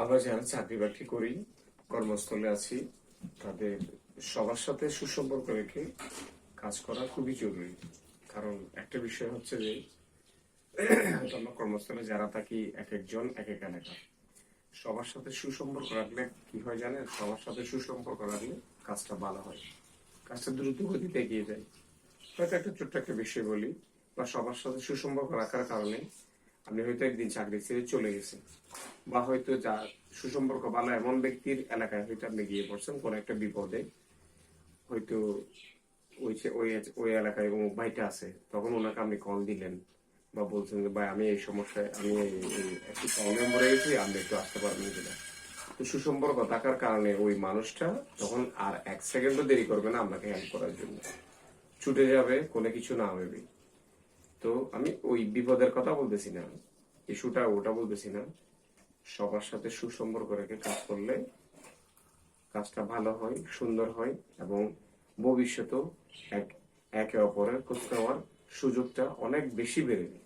আমরা যারা চাকরি বাকরি করি, কর্মস্থলে আছি, তাদের সবার সাথে সুসম্পর্ক রেখে কাজ করা খুবই জরুরি। কারণ একটা বিষয় হচ্ছে যে আমরা কর্মস্থলে যারা থাকি এক একজন, এক এক এলাকা, সবার সাথে সুসম্পর্ক রাখলে কি হয় জানেন? সবার সাথে সুসম্পর্ক রাখলে কাজটা ভালো হয়। কাজটা দ্রুত গতিতে এগিয়ে যায়। হয়তো একটা ছোট্ট একটা বিষয় বলি, বা সবার সাথে সুসম্পর্ক রাখার কারণে আপনি হয়তো একদিন চাকরি ছেড়ে চলে গেছেন। বা হয়তো যা সুসম্পর্ক ভালো এমন ব্যক্তির এলাকায় হয়তো আপনি গিয়ে পড়ছেন কোন একটা বিপদে। হয়তো ওই ওই ওই এলাকায় অমুক ভাইটা আছে, তখন ওনাকে আপনি কল দিলেন বা বলছেন যে, ভাই, আমি এই সমস্যায়, আমি একটু প্রবলেম পড়ে গেছি, আপনি একটু আসতে পারবেন কিনা? তো সুসম্পর্ক থাকার কারণে ওই মানুষটা তখন আর এক সেকেন্ডও দেরি করবে না আপনাকে হেল্প করার জন্য। ছুটে যাবে, কোনো কিছু না হবে তো আমি ওই বিপদের কথা বলতেছি না। ইস্যুটা ওটা বলতেছি না। সবার সাথে সুসম্পর্ক রেখে কাজ করলে কাজটা ভালো হয়, সুন্দর হয় এবং ভবিষ্যতেও এক, একে অপরের খোঁজ নেওয়ার সুযোগটা অনেক বেশি বেড়ে যায়।